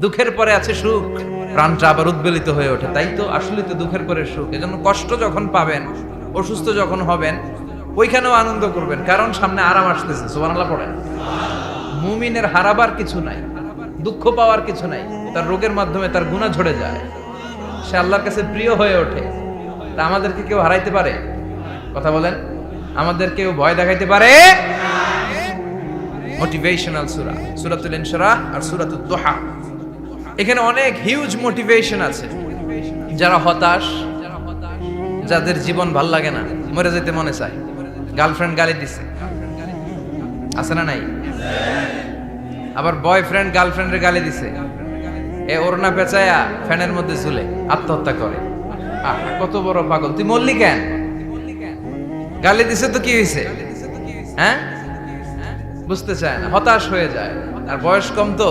দুঃখের পরে আছে সুখ। প্রাণটা আবার উদ্বেলিত হয়ে ওঠে। তাই তো আসলে তো দুঃখের পরে সুখ। এজন্য কষ্ট যখন পাবেন, অসুস্থ যখন হবেন, ওইখানেও আনন্দ করবেন। কারণ সামনে আরাম আসতেছে। সুবহানাল্লাহ পড়েন। মুমিনের হারাবার কিছু নাই, দুঃখ পাওয়ার কিছু নাই। তার রোগের মাধ্যমে তার গুণা ঝরে যায়। সে আল্লাহর কাছে প্রিয় হয়ে ওঠে। তা আমাদেরকে কেউ হারাইতে পারে? কথা বলেন। আমাদের কেউ ভয় দেখাইতে পারে? মোটিভেশনাল সুরা। সূরাতুল ইনশিরাহ আর সূরাতুদ দোহা। এখানে অনেক হিউজ মোটিভেশন আছে। যারা হতাশ, যাদের জীবন ভালো লাগে না, মরে যেতে মনে চায়। গার্লফ্রেন্ড গালি দিছে। আছে না নাই? আবার বয়ফ্রেন্ড গার্লফ্রেন্ডের গালি দিছে। এ ওড়না পেঁচায়া ফ্যানের মধ্যে ঝুলে আত্মহত্যা করে। কত বড় পাগল। তুই মরলি কেন? গালি দিছে তো কি হয়েছে হ্যাঁ? বুঝতে চায় না, হতাশ হয়ে যায়। আর বয়স কম তো।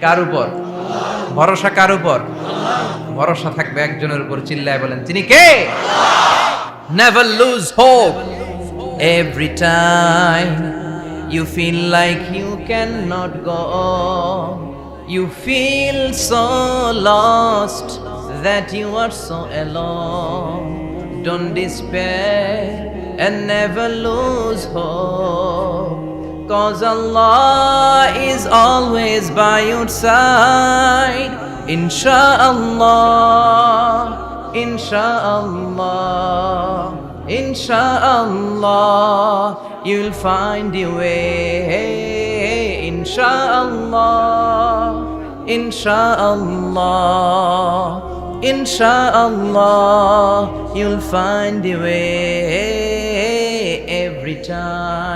কার উপর? ভরসা কার উপর? ভরসা থাকবে একজনের উপর, চিল্লায় বলেন, তিনি কে? Never lose hope every time you feel like you can not go you feel so lost that you are so alone Don't despair and never lose hope. Cause Allah is always by your side. Insha'Allah, Insha'Allah, Insha'Allah, you'll find your way. Insha'Allah, Insha'Allah, Insha'Allah, you'll find your way every time.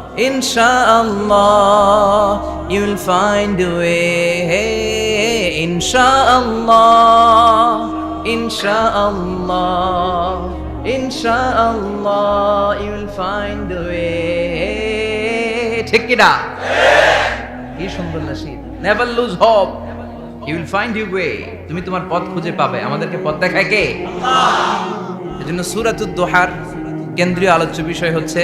Insha'Allah, you'll find a way. Insha'Allah, Insha'Allah, Insha'Allah, you'll find a way. ঠিক কিনা? কি সুন্দর Nasid never lose hope you will find you way তুমি তোমার পথ খুঁজে পাবে। আমাদেরকে পথ দেখায় কে? এজন্য সূরাতুদ দোহার কেন্দ্রীয় আলোচ্য বিষয় হচ্ছে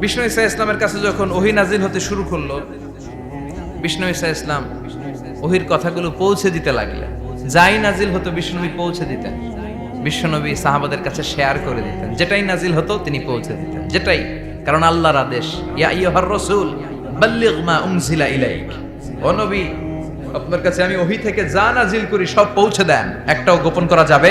বিষ্ণু ইসা ইসলামের কাছে যখন ওহি নাজিল হতে শুরু করল, বিষ্ণু ইসা ইসলাম ওহির কথাগুলো পৌঁছে দিতে লাগলেন। যাই নাজিল হতো, বিষ্ণুনবী পৌঁছে দিতেন। বিশ্বনবী সাহাবাদের কাছে শেয়ার করে দিতেন। যেটাই নাজিল হতো, তিনি পৌঁছে দিতেন। যেটাই, কারণ আল্লাহর আদেশ, ইয়া রাসূল, বাল্লিগ মা উনজিলা ইলাইক। ও নবী, আপনার কাছে আমি ওহি থেকে যা নাজিল করি, সব পৌঁছে দেন। একটাও গোপন করা যাবে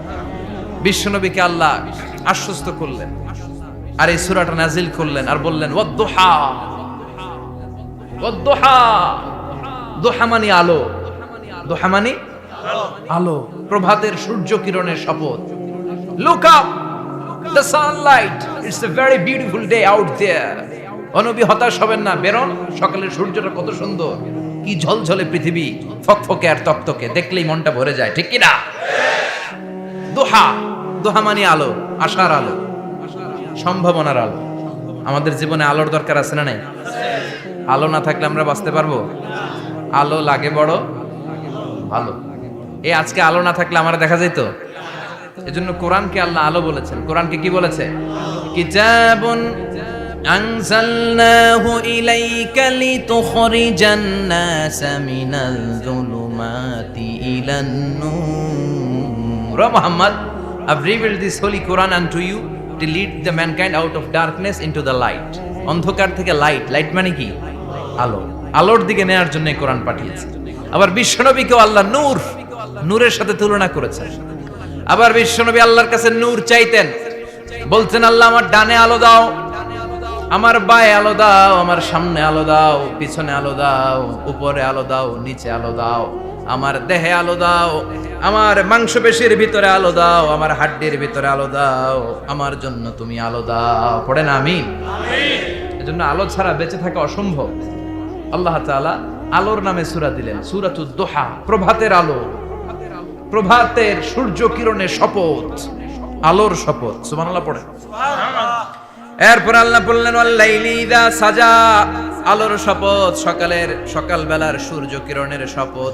বিশ্বনবীকে আল্লাহ আশ্বস্ত করলেন। আর এই সুরাটা নাজিল করলেন আর বললেন, ওয়াদ্দুহা। ওয়াদ্দুহা। দোহা মানে আলো। দোহা মানে আলো। প্রভাতের সূর্য কিরণের শপথ। Look up the sunlight it's a very beautiful day out there অনবী হতাশ হবেন না, বেরন। সকালের সূর্যটা কত সুন্দর। কি ঝলঝলে পৃথিবী। ফকফকে আর তকতকে দেখলেই মনটা ভরে যায়। ঠিক কি না? দোহা। দোহা আলো, আশার আলো, সম্ভাবনার আলো। আমাদের জীবনে আলোর দরকার আছে না নাই? আলো না থাকলে আমরা বাঁচতে পারব? আলো লাগে বড়, ভালো। এই আজকে আলো না থাকলে আমার দেখা যেত এজন্য কোরআনকে আল্লাহ আলো বলেছেন। কোরআনকে কি বলেছে? কিতাবুন আনজালনাহু ইলাইকা লিতুখরিজান নাসা মিনাল যুলুমাতি ইলান নূর। Muhammad! I've revealed this holy Quran unto you to lead the mankind out of darkness into the light. অন্ধকার থেকে লাইট লাইট মানে কি? আলো। আলোর দিকে নেয়ার জন্য কোরআন পাঠিয়েছে। আবার বিশ্বনবীকেও আল্লাহ নূর, নূরের সাথে তুলনা করেছেন। আবার বিশ্বনবী আল্লাহর কাছে নূর চাইতেন। বলতেন আল্লাহ, আমার ডানে আলো দাও, আমার বায়ে আলো দাও, আমার সামনে আলো দাও, পিছনে আলো দাও, উপরে আলো দাও, নিচে আলো দাও। আমার দেহে আলো দাও, আমার মাংসপেশির ভিতরে আলো দাও, আমার হাড্ডির ভিতরে আলো দাও, আমার জন্য তুমি আলো দাও। পড়ে না আমি এজন্য আলো ছাড়া বেঁচে থাকা অসম্ভব। আল্লাহ তাআলা আলোর নামে সূরা দিলেন, সূরাতুদ দোহা, প্রভাতের আলো। প্রভাতের সূর্য কিরণের শপথ, আলোর শপথ। সুবহানাল্লাহ পড়ে। এরপর আল্লাহ বললেন সাজা। আলোর শপথ, সকালের, সকালবেলার সূর্য কিরণের শপথ।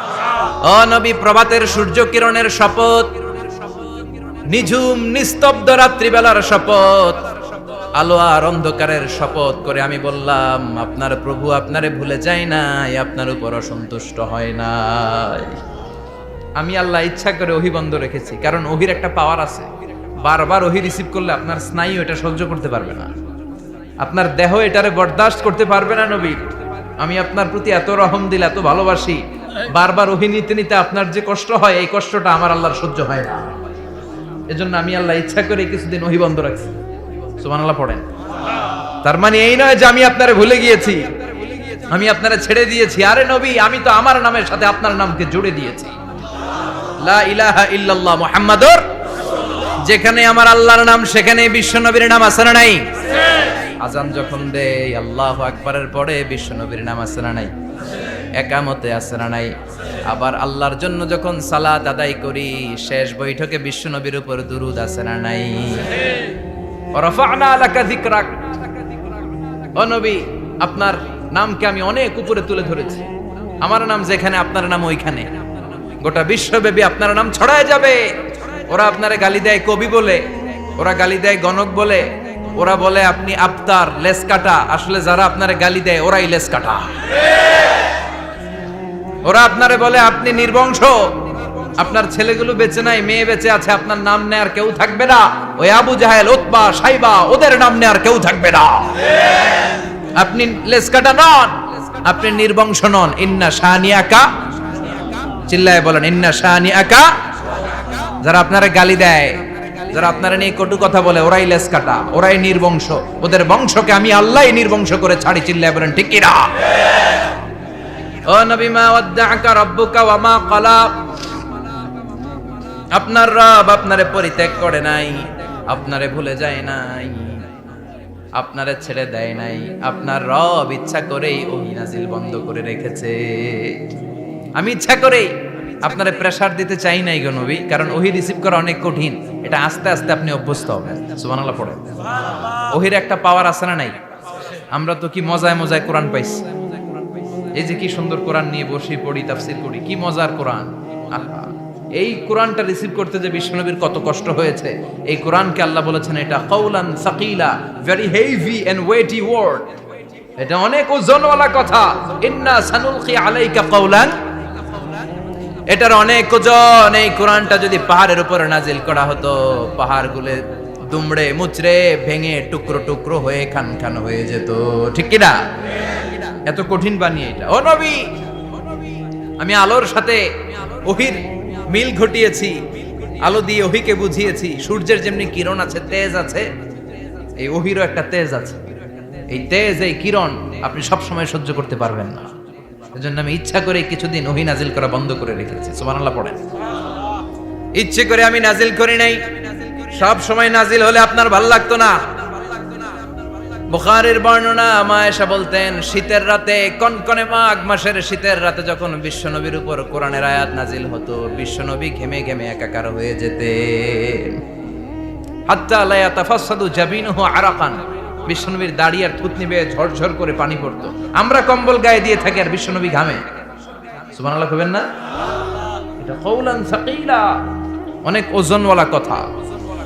পড়ে ও নবী প্রভাতের সূর্য কিরণের শপথ। নিঝুম, নিস্তব্ধ রাত্রিবেলার শপথ। আলো আর অন্ধকারের শপথ করে আমি বললাম, আপনার প্রভু আপনারে ভুলে যায় নাই, আপনার উপর অসন্তুষ্ট হয় নাই। আমি আল্লাহ ইচ্ছা করে ওহি বন্ধ রেখেছি, কারণ ওহির একটা পাওয়ার আছে। বারবার ওহি রিসিভ করলে আপনার স্নায়ু এটা সহ্য করতে পারবে না। আপনার দেহ এটারে বরদাস্ত করতে পারবে না নবী। আমি আপনার প্রতি এত রহম দিল, এত ভালোবাসি বারবার ওহি নিতে নিতে আপনার যে কষ্ট হয়, এই কষ্টটা আমার আল্লাহর সহ্য হয় না। এজন্য আমি আল্লাহ ইচ্ছা করে কিছুদিন ওহি বন্ধ রাখছি। সুবহানাল্লাহ পড়েন। তার মানে এই নয় যে আমি আপনারে ভুলে গিয়েছি। আমি আপনারা ছেড়ে দিয়েছি। আরে নবী, আমি তো আমার নামের সাথে আপনার নামকে জুড়ে দিয়েছি। লা ইলাহা ইল্লাল্লাহ মুহাম্মাদুর যেখানে আমার আল্লাহর নাম, সেখানে বিশ্ব নবীর নাম আছে না নাই? আজান যখন দেয়, আল্লাহ আকবরের পরে বিশ্ব নবীর নাম আছে না নাই? একামতে আছে না নাই? আবার আল্লাহর জন্য যখন সালাত আদায় করি শেষ বৈঠকে বিশ্ব নবীর উপর দুরুদ আছে না নাই? আপনার নামকে আমি অনেক উপরে তুলে ধরেছি। আমার নাম যেখানে আপনার নাম ওইখানে। গোটা বিশ্বব্যাপী আপনার নাম ছড়ায় যাবে। ওরা আপনারে গালি দেয় কবি বলে ওরা গালি দেয় গণক বলে ওরা বলে আপনি আফতার লেস কাটা আসলে যারা আপনারে গালি দেয় ওরাই লেস কাটা ওরা আপনারে বলে, আপনি নির্বংশ। আপনার ছেলেগুলো বেঁচে নাই, মেয়ে বেঁচে আছে, আপনার নাম নেয়ার কেউ থাকবে না। ওই আবু জাহেল ওতবা সাইবা, ওদের নাম নেয়ার কেউ থাকবে না। আপনি লেসকাটা নন, আপনি নির্বংশ নন। ইন্না শাহানিয়াকা চিল্লায় বলেন, ইন্না শাহানিয়াকা যারা আপনারা গালি দেয়, যারা আপনারা নিয়ে কটু কথা বলে, ওরাই লেস কাটা ওরাই নির্বংশ। ওদের বংশকে আমি আল্লাহ নির্বংশ করে ছাড়ি, চিল্লায় বলেন, ঠিক কিনা ও নবী, মা ওয়াদ্দাআকা রাব্বুকা ওয়া মা ক্বালা। আপনার রব আপনারে পরিত্যাগ করে নাই, আপনারে ভুলে যায় নাই, আপনারে ছেড়ে দেয় নাই, আপনার রব ইচ্ছা করেই ওহি নাজিল বন্ধ করে রেখেছে। আমি ইচ্ছা করেই আপনারে প্রেসার দিতে চাই নাই গো নবী, কারণ ওহি রিসিভ করা অনেক কঠিন, এটা আস্তে আস্তে আপনি অভ্যস্ত হবেন। সুবহানাল্লাহ পড়ে ওহির একটা পাওয়ার আছে না নাই? আমরা তো কি মজায় মজায় কোরআন পাইছি। এই যে কি সুন্দর কোরআন নিয়ে বসে পড়ি, তাফসির করি, কি মজার কোরআন? আহা, এই কোরআনটা রিসিভ করতে যে বিশ্বনবীর কত কষ্ট হয়েছে, এই কোরআনকে আল্লাহ বলেছেন এটা কৌলান সাকিলা very heavy and weighty word এটা অনেক ওজনওয়ালা কথা। ইন্না সানুলকি আলাইকা কৌলান এটার অনেক ওজন। এই কোরআনটা যদি পাহাড়ের উপরে নাজিল করা হতো পাহাড় পাহাড়গুলো দুমড়ে মুচড়ে ভেঙে টুকরো টুকরো হয়ে খান খান হয়ে যেত। ঠিক কি না এত কঠিন বানিয়ে এটা। ও নবী! আমি আলোর সাথে ওহির মিল ঘটিয়েছি। আলো দিয়ে ওহিকে বুঝিয়েছি। সূর্যের যেমনি কিরণ আছে, তেজ আছে, এই ওহিরও একটা তেজ আছে। এই তেজ, এই কিরণ আপনি সব সময় সহ্য করতে পারবেন না। এজন্য আমি ইচ্ছা করে কিছুদিন ওহি নাজিল করা বন্ধ করে রেখেছি। সুবহানাল্লাহ পড়েন। ইচ্ছে করে আমি নাজিল করি নাই। সব সময় নাজিল হলে আপনার ভালো লাগতো না। বুখারীর বর্ণনা মায়েশা বলতেন, শীতের রাতে, কনকনে মাঘ মাসের শীতের রাতে যখন বিশ্বনবীর উপর কোরআনের আয়াত নাজিল হতো, বিশ্বনবী ঘেমে ঘেমে একাকার হয়ে যেতেন। হাত্তা লা ইয়াতাফাসাদু জাবিনুহু আরাকান। বিশ্বনবীর দাড়ি আর থুতনি বেয়ে ঝরঝর করে পানি পড়তো। আমরা কম্বল গায়ে দিয়ে থাকি আর বিশ্বনবী ঘামে। সুবহানাল্লাহ কবেন না? এটা কৌলান সাকিলা অনেক ওজনওয়ালা কথা।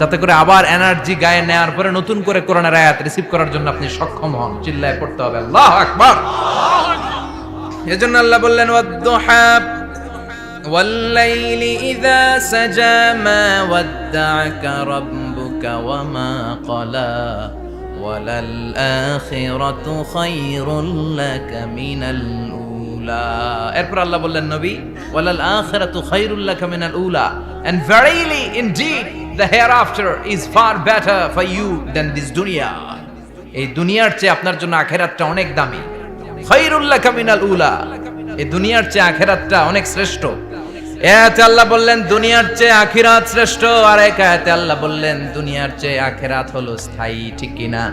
যাতে করে আবার এনার্জি গায়ে নেওয়ার পরে নতুন করে কোরআনের আয়াত রিসিভ করার জন্য আপনি সক্ষম হন চিল্লায় পড়তে হবে আল্লাহ আকবার এজন্য আল্লাহ বললেন ওয়াদ্দুহা والليل إذا سجى ما ودعك ربك وما قلى وللآخرة خير لك من الأولى এরপর আল্লাহ বললেন নবী ওয়ালাল আখিরাতু খায়রুল লাকা মিনাল উলা and verily indeed the hereafter is far better for you than this dunya. এই দুনিয়ার চেয়ে আপনার জন্য আখেরাতটা অনেক দামি। খায়রুল লাকা মিনাল উলা। এই দুনিয়ার চেয়ে আখেরাতটা অনেক শ্রেষ্ঠ। এতে আল্লাহ বললেন, দুনিয়ার চেয়ে আখিরাত শ্রেষ্ঠ। আর এক আয়াতে আল্লাহ বললেন, দুনিয়ার চেয়ে আখিরাত হলো স্থায়ী, ঠিক কিনা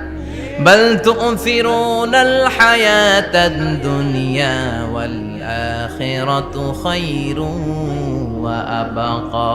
বল তুফিরুনাল হায়াতাদ দুনিয়া ওয়াল আখিরাতু খায়রুন ওয়া আবাকা।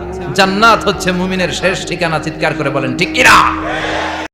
জান্নাত হচ্ছে মুমিনের শেষ ঠিকানা চিৎকার করে বলেন ঠিক কিনা?